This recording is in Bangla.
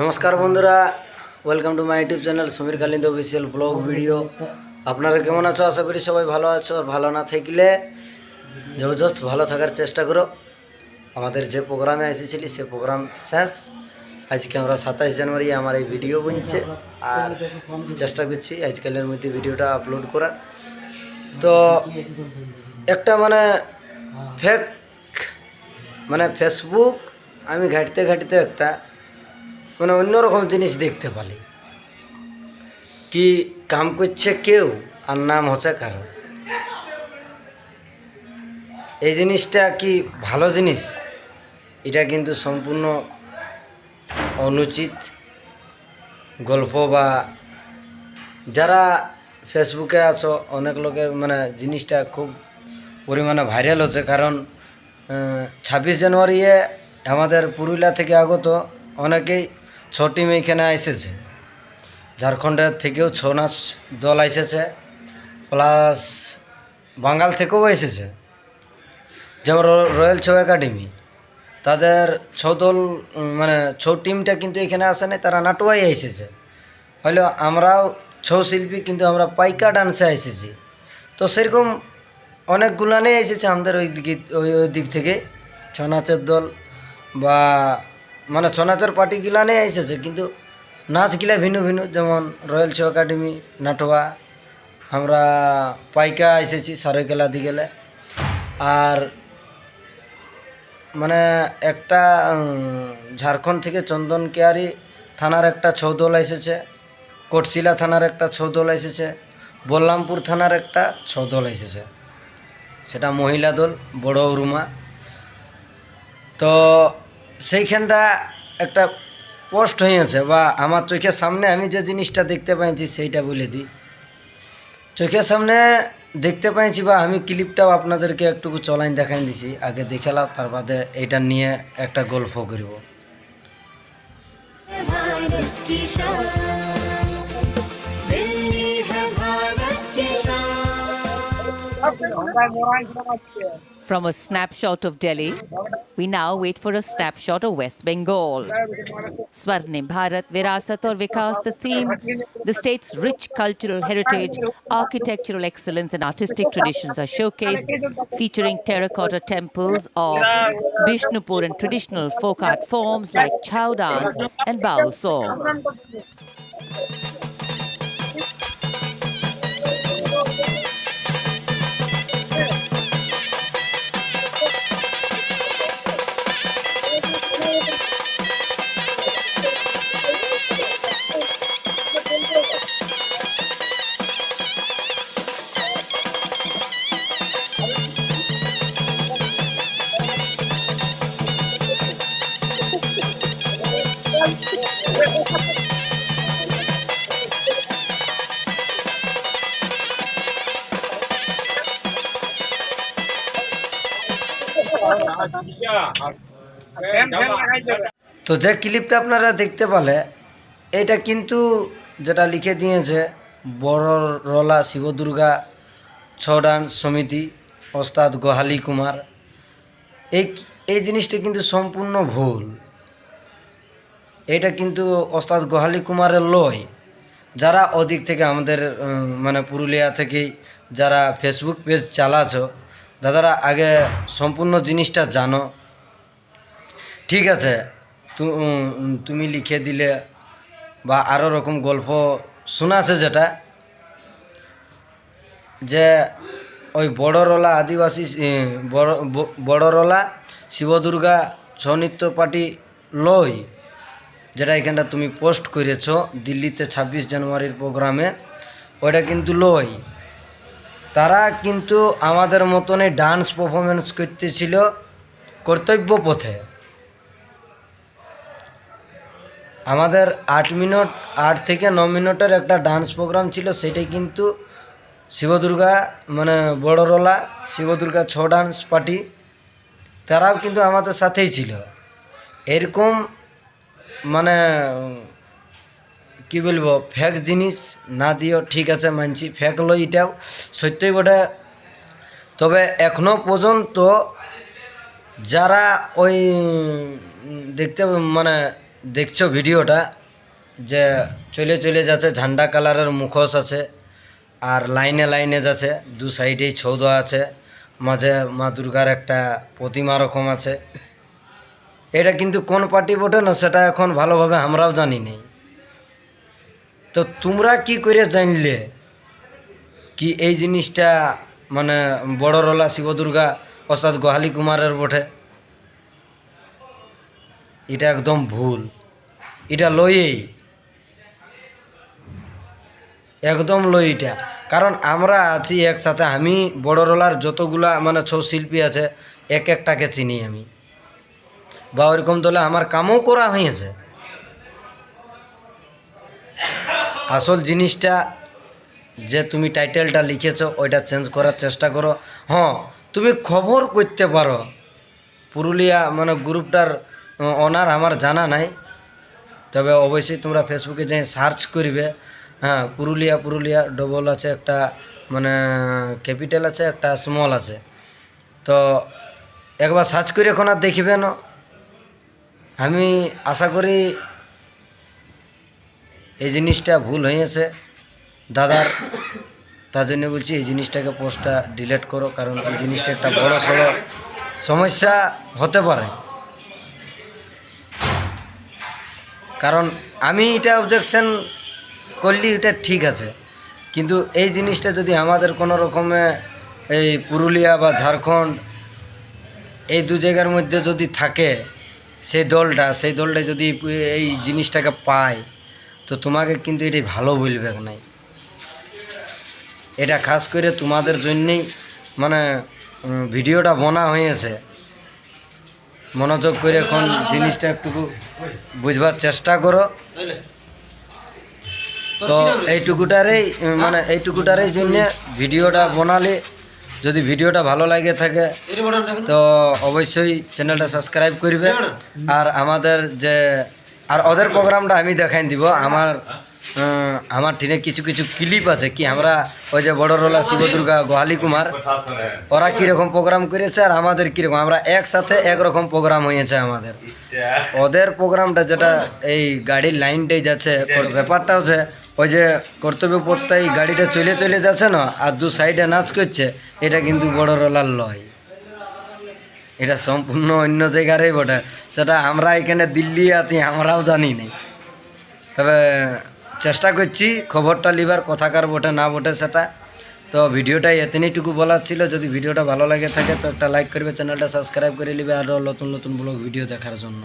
নমস্কার বন্ধুরা welcome to my YouTube channel Samir Kalind official blog video আপনারা কেমন আছো? আশা করি সবাই ভালো আছো আর ভালো না থাকলে জবরদস্ত ভালো থাকার চেষ্টা করো। আমাদের যে প্রোগ্রামে এসেছিলি, সে প্রোগ্রাম শেষ। আজকে আমরা সাতাশ জানুয়ারি আমার এই ভিডিও বনছে। আর চেষ্টা করছি আজকালের মধ্যে ভিডিওটা আপলোড করার। তো একটা মানে ফেক মানে ফেসবুক আমি ঘাঁটতে ঘাঁটতে একটা মানে অন্যরকম জিনিস দেখতে পালি। কি কাম করছে কেউ, আর নাম হচ্ছে কারও। এই জিনিসটা কি ভালো জিনিস? এটা কিন্তু সম্পূর্ণ অনুচিত গল্প বা যারা ফেসবুকে আছো, অনেক লোকের মানে জিনিসটা খুব পরিমাণে ভাইরাল হচ্ছে। কারণ ছাব্বিশ জানুয়ারি আমাদের পুরুলিয়া থেকে আগত অনেকেই ছ টিম এখানে এসেছে ঝাড়খণ্ডের থেকেও ছৌ নাচ দল এসেছে প্লাস বাঙ্গাল থেকেও এসেছে যেমন রয়্যাল ছৌ একাডেমি, তাদের ছৌ দল মানে ছৌ টিমটা কিন্তু এখানে আসে নাই, তারা নাটুয়াই এসেছে হইল আমরাও ছৌ শিল্পী কিন্তু আমরা পাইকা ডান্সে এসেছি তো সেরকম অনেকগুলানে এসেছে আমাদের ওই দিকে, ওই ওই দিক থেকে ছৌ নাচের দল বা মানে ছৌ নাচের পার্টিগুলানে এসেছে কিন্তু নাচগুলা ভিন্ন ভিন্ন, যেমন রয়্যাল ছৌ একাডেমি, নাটোয়া, আমরা পাইকা এসেছি সারৈকেলা দিগেলে। আর মানে একটা ঝাড়খণ্ড থেকে চন্দন কেয়ারি থানার একটা ছৌ দল এসেছে কোটশিলা থানার একটা ছৌ দল এসেছে বল্লামপুর থানার একটা ছৌ দল এসেছে সেটা মহিলা দল, বড় রুমা তো সেইখানটা একটা পোস্ট হয়েছে বা আমার চোখের সামনে আমি যে জিনিসটা দেখতে পাইছি সেইটা বলে দিই। চোখের সামনে দেখতে পাইছি বা আমি ক্লিপটাও আপনাদেরকে একটুকু চলাইন দেখাই দিছি। আগে দেখে লাও তার বাদে এটা নিয়ে একটা গল্প করব। From a snapshot of Delhi, we now wait for a snapshot of West Bengal. Swarnim Bharat, Virasat or Vikas, the theme, the state's rich cultural heritage, architectural excellence and artistic traditions are showcased, featuring terracotta temples of Bishnupur and traditional folk art forms like chow dance and baul songs. তো যে ক্লিপটা আপনারা দেখতে পেলে, এটা কিন্তু যেটা লিখে দিয়েছে, বড় রলা শিবদুর্গা ছডান সমিতি, ওস্তাদ গোহালি কুমার। এই এই জিনিসটা কিন্তু সম্পূর্ণ ভুল। এটা কিন্তু ওস্তাদ গোহালি কুমারের লয় যারা ওদিক থেকে আমাদের মানে পুরুলিয়া থেকেই যারা ফেসবুক পেজ চালাছ, দাদারা আগে সম্পূর্ণ জিনিসটা জানো। ঠিক আছে তুমি লিখে দিলে বা আরও রকম গল্প শোনাছে যেটা, যে ওই বড়রলা আদিবাসী বড় বড়রলা শিবদুর্গা ছৌ নৃত্য পার্টি লই যেটা এখানটা তুমি পোস্ট করেছ দিল্লিতে ছাব্বিশ জানুয়ারির প্রোগ্রামে, ওইটা কিন্তু লই। তারা কিন্তু আমাদের মতনই ডান্স পারফরমেন্স করতেছিল কর্তব্য পথে। আমাদের আট মিনিট, আট থেকে ন মিনিটের একটা ডান্স প্রোগ্রাম ছিল, সেটাই কিন্তু শিবদুর্গা মানে বড়রলা, শিবদুর্গা ছ ডান্স পার্টি তারাও কিন্তু আমাদের সাথেই ছিল। এরকম মানে কি বলব ফেক জিনিস না দিও ঠিক আছে মানছি ফেক লো এটাও সত্যই বটে। তবে এখনও পর্যন্ত যারা ওই, দেখতে মানে দেখছ ভিডিওটা, যে চলে চলে যাচ্ছে, ঝান্ডা কালারের মুখোশ আছে, আর লাইনে লাইনে যাচ্ছে, দু সাইডেই ছৌদ আছে, মাঝে মা দুর্গার একটা প্রতিমা রকম আছে। এটা কিন্তু কোন পার্টি বটে না, সেটা এখন ভালোভাবে আমরাও জানি নেই। তো তোমরা কি করে জানলে কি এই জিনিসটা মানে বড়রলা শিব দুর্গা অর্থাৎ গোহালি কুমারের বটে? এটা একদম ভুল। এটা লইয়েই। একদম লই এটা কারণ আমরা আছি একসাথে, আমি বড়রলার যতগুলা মানে ছৌ শিল্পী আছে, এক একটাকে চিনি আমি। বা ওইরকম তোলে আমার কামও করা হয়েছে। আসল জিনিসটা যে তুমি টাইটেলটা লিখেছো, ওইটা চেঞ্জ করার চেষ্টা করো। হ্যাঁ তুমি খবর করতে পারো। পুরুলিয়া মানে গ্রুপটার অনার আমার জানা নাই। তবে অবশ্যই তোমরা ফেসবুকে যাই সার্চ করবে। হ্যাঁ পুরুলিয়া পুরুলিয়া ডবল আছে একটা মানে ক্যাপিটাল আছে, একটা স্মল আছে। তো একবার সার্চ করে এখন আর দেখবে না। আমি আশা করি এই জিনিসটা ভুল হয়েছে। দাদার, তার জন্য বলছি এই জিনিসটাকে পোস্টটা ডিলিট করো, কারণ এই জিনিসটা একটা বড় সড়ো সমস্যা হতে পারে। কারণ আমি এটা অবজেকশন করলি, এটা ঠিক আছে। কিন্তু এই জিনিসটা যদি আমাদের কোনো রকমে এই পুরুলিয়া বা ঝাড়খণ্ড এই দু জায়গার মধ্যে যদি থাকে সেই দলটা সেই দলটা যদি এই জিনিসটাকে পায়, তো তোমাকে কিন্তু এটাই ভালো বলবে নাই এটা খাস করে তোমাদের জন্যেই মানে ভিডিওটা বনা হয়েছে। মনোযোগ করে এখন জিনিসটা একটু বুঝবার চেষ্টা করো। তো এইটুকুটারেই মানে এইটুকুটারেই জন্য ভিডিওটা বানালে যদি ভিডিওটা ভালো লাগে থাকে তো অবশ্যই চ্যানেলটা সাবস্ক্রাইব করবে। আর আমাদের যে আর ওদের প্রোগ্রামটা আমি দেখাই দিব আমার উম, আমার টিনে কিছু কিছু ক্লিপ আছে, কি আমরা ওই যে বড় রোলা শিব দুর্গা গোহালি কুমার, ওরা কীরকম প্রোগ্রাম করেছে আর আমাদের কীরকম, আমরা একসাথে একরকম প্রোগ্রাম হয়েছে আমাদের। ওদের প্রোগ্রামটা যেটা এই গাড়ির লাইনটাই যাচ্ছে ব্যাপারটা হচ্ছে ওই যে কর্তব্য পত্তাই গাড়িটা চলে চলে যাচ্ছে না, আর দু সাইডে নাচ করছে, এটা কিন্তু বড় রোলার লয়। এটা সম্পূর্ণ অন্য জায়গারই বটে, সেটা আমরা এখানে দিল্লি আছি, আমরাও জানি না। তবে চেষ্টা করছি খবরটা লিবার, কথাকার বটে, না বটে সেটা। তো ভিডিওটা এতনিটুকু বলার ছিল। যদি ভিডিওটা ভালো লাগে থাকে, তো একটা লাইক করবে, চ্যানেলটা সাবস্ক্রাইব করে নিবে আরও নতুন নতুন ব্লগ ভিডিও দেখার জন্য।